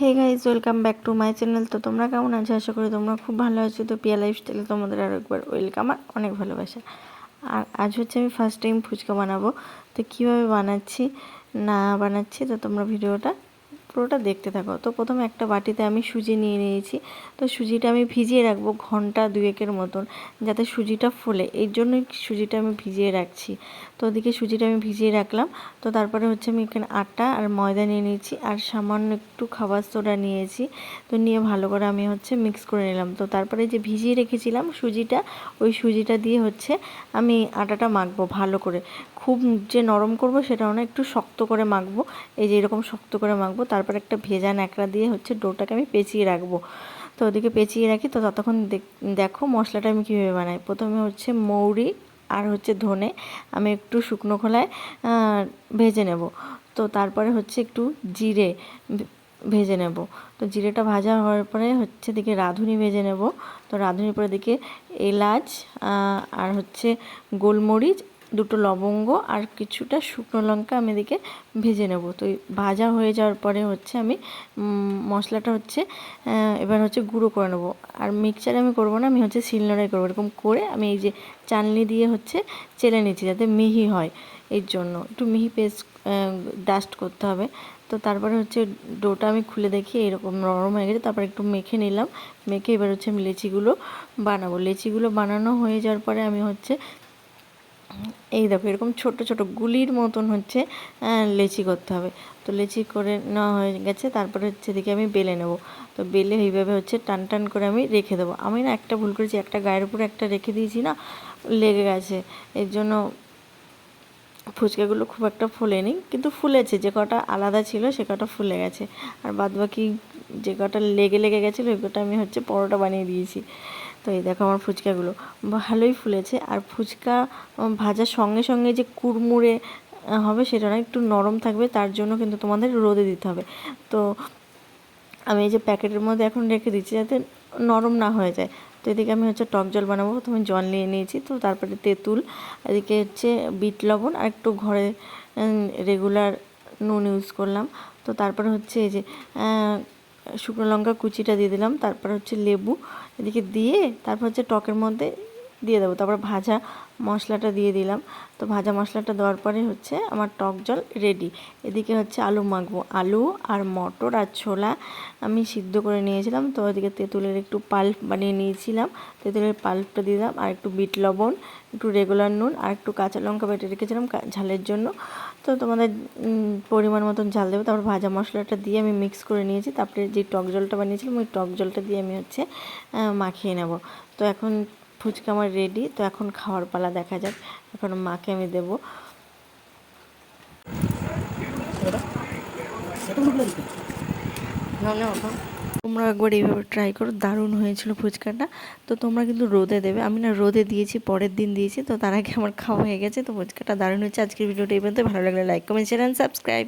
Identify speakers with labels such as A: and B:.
A: Hey guys welcome back to my channel তো তোমরা কেমন আছো? আশা করি তোমরা খুব ভালো আছো। তো পিয়া লাইফস্টাইলে তোমাদের আর একবার ওয়েলকাম আর অনেক ভালোবাসা। আর আজ হচ্ছে আমি ফার্স্ট টাইম ফুচকা বানাবো। তো কীভাবে বানাচ্ছি, না বানাচ্ছি, তো তোমরা ভিডিওটা পুরোটা দেখতে থাকো। তো প্রথমে একটা বাটিতে আমি সুজি নিয়ে নিয়েছি। তো সুজিটা আমি ভিজিয়ে রাখব ঘণ্টা দুয়েকের মতন, যাতে সুজিটা ফোলে। এই জন্যই সুজিটা আমি ভিজিয়ে রাখছি। তো ওদিকে সুজিটা আমি ভিজিয়ে রাখলাম। তো তারপরে হচ্ছে আমি এখানে আটা আর ময়দা নিয়ে নিয়েছি আর সামান্য একটু খাবার সোডা নিয়েছি। তো নিয়ে ভালো করে আমি হচ্ছে মিক্স করে নিলাম। তো তারপরে যে ভিজিয়ে রেখেছিলাম সুজিটা, ওই সুজিটা দিয়ে হচ্ছে আমি আটাটা মাখবো ভালো করে। খুব যে নরম করব সেটাও না, একটু শক্ত করে মাখবো। এই যে এরকম শক্ত করে মাখবো তারপর একটা ভেজা ন্যাকড়া দিয়ে হচ্ছে ডোটাকে আমি পেঁচিয়ে রাখব। তো ওদিকে পেঁচিয়ে রাখি, তো ততক্ষণ দেখো মশলাটা আমি কীভাবে বানাই। প্রথমে হচ্ছে মৌরি আর হচ্ছে ধনে আমি একটু শুকনো খোলায় ভেজে নেব। তো তারপরে হচ্ছে একটু জিরে ভেজে নেব। তো জিরেটা ভাজা হওয়ার পরে হচ্ছে দিকে রাঁধুনি ভেজে নেব। তো রাঁধুনির পরে দিকে এলাচ আর হচ্ছে গোলমরিচ দুটো লবঙ্গ আর কিছুটা শুকনো লঙ্কা আমি এদিকে ভেজে নেব। তো ভাজা হয়ে যাওয়ার পরে হচ্ছে আমি মশলাটা হচ্ছে এবার হচ্ছে গুঁড়ো করে নেব। আর মিক্সচারে আমি করব না, আমি হচ্ছে শিলনোড়াই করব। এরকম করে আমি এই যে চালনি দিয়ে হচ্ছে চেলে নিচ্ছি যাতে মিহি হয় এর জন্য। একটু মিহি পেস্ট ডাস্ট করতে হবে। তো তারপরে হচ্ছে ডোটা আমি খুলে দেখি এরকম নরম হয়ে গেছে। তারপর একটু মেখে নিলাম। মেখে এবার হচ্ছে আমি লেচিগুলো বানাবো। লেচিগুলো বানানো হয়ে যাওয়ার পরে আমি হচ্ছে এই দেখো, এরকম ছোট ছোট গুলির মতন হচ্ছে লেচি করতে হবে। তো লেচি করে নেওয়া হয়ে গেছে, তারপরে হচ্ছে এদিকে আমি বেলে নেব। তো বেলে এইভাবে হচ্ছে টান টান করে আমি রেখে দেবো। আমি না একটা ভুল করেছি, একটা গায়ের উপরে একটা রেখে দিয়েছি না, লেগে গেছে। এর জন্য ফুচকাগুলো খুব একটা ফুলেনি, কিন্তু ফুলেছে, যে কটা আলাদা ছিল সে কটা ফুলে গেছে। আর বাদ বাকি যে কটা লেগে লেগে গেছিল, ওই কটা আমি হচ্ছে পরোটা বানিয়ে দিয়েছি। তো এই দেখো আমার ফুচকাগুলো। ভালোই ফুলেছে। আর ফুচকা ভাজার সঙ্গে সঙ্গে যে কুড়মুড়ে হবে সেটা না, একটু নরম থাকবে, তার জন্য কিন্তু তোমাদের রোদে দিতে হবে। তো আমি এই যে প্যাকেটের মধ্যে এখন রেখে দিচ্ছি যাতে নরম না হয়ে যায়। তো এদিকে আমি হচ্ছে টক জল বানাবো। প্রথমে জল নিয়ে নিয়েছি। তো তারপরে তেঁতুল, এদিকে হচ্ছে বিট লবণ আর একটু ঘরে রেগুলার নুন ইউজ করলাম। তো তারপরে হচ্ছে এই যে শুকনো লঙ্কা কুচিটা দিয়ে দিলাম তারপর হচ্ছে লেবু এদিকে দিয়ে তারপর হচ্ছে টকের মধ্যে দিয়ে দেবো। তারপর ভাজা মশলাটা দিয়ে দিলাম। তো ভাজা মশলাটা দেওয়ার পরে হচ্ছে আমার টক জল রেডি এদিকে হচ্ছে আলু মাখবো। আলু আর মটর আর ছোলা আমি সিদ্ধ করে নিয়েছিলাম। তো ওদিকে তেঁতুলের একটু পাল্প বানিয়ে নিয়েছিলাম। তেঁতুলের পাল্পটা দিলাম। আর একটু বিট লবণ, একটু রেগুলার নুন আর একটু কাঁচা লঙ্কা বেটে রেখেছিলাম ঝালের জন্য। তো তোমাদের পরিমাণ মতন ঝাল দেবো। তারপর ভাজা মশলাটা দিয়ে আমি মিক্স করে নিয়েছি। তারপরে যে টক জলটা বানিয়েছিলাম, ওই টক জলটা দিয়ে আমি হচ্ছে মাখিয়ে নেব। তো এখন ফুচকা আমার রেডি তো এখন খাওয়ার পালা দেখা যাক। এখন মাকে আমি দেবো। তোমরা একবার এইভাবে ট্রাই করো, দারুণ হয়েছিল ফুচকাটা। তো তোমরা কিন্তু রোদে দেবে। আমি না রোদে দিয়েছি, পরের দিন দিয়েছি, তো তার আগে আমার খাওয়া হয়ে গেছে, তো ফুচকাটা দারুণ হয়েছে। আজকের ভিডিওটা এই পর্যন্ত ভালো লাগলে like comment share and subscribe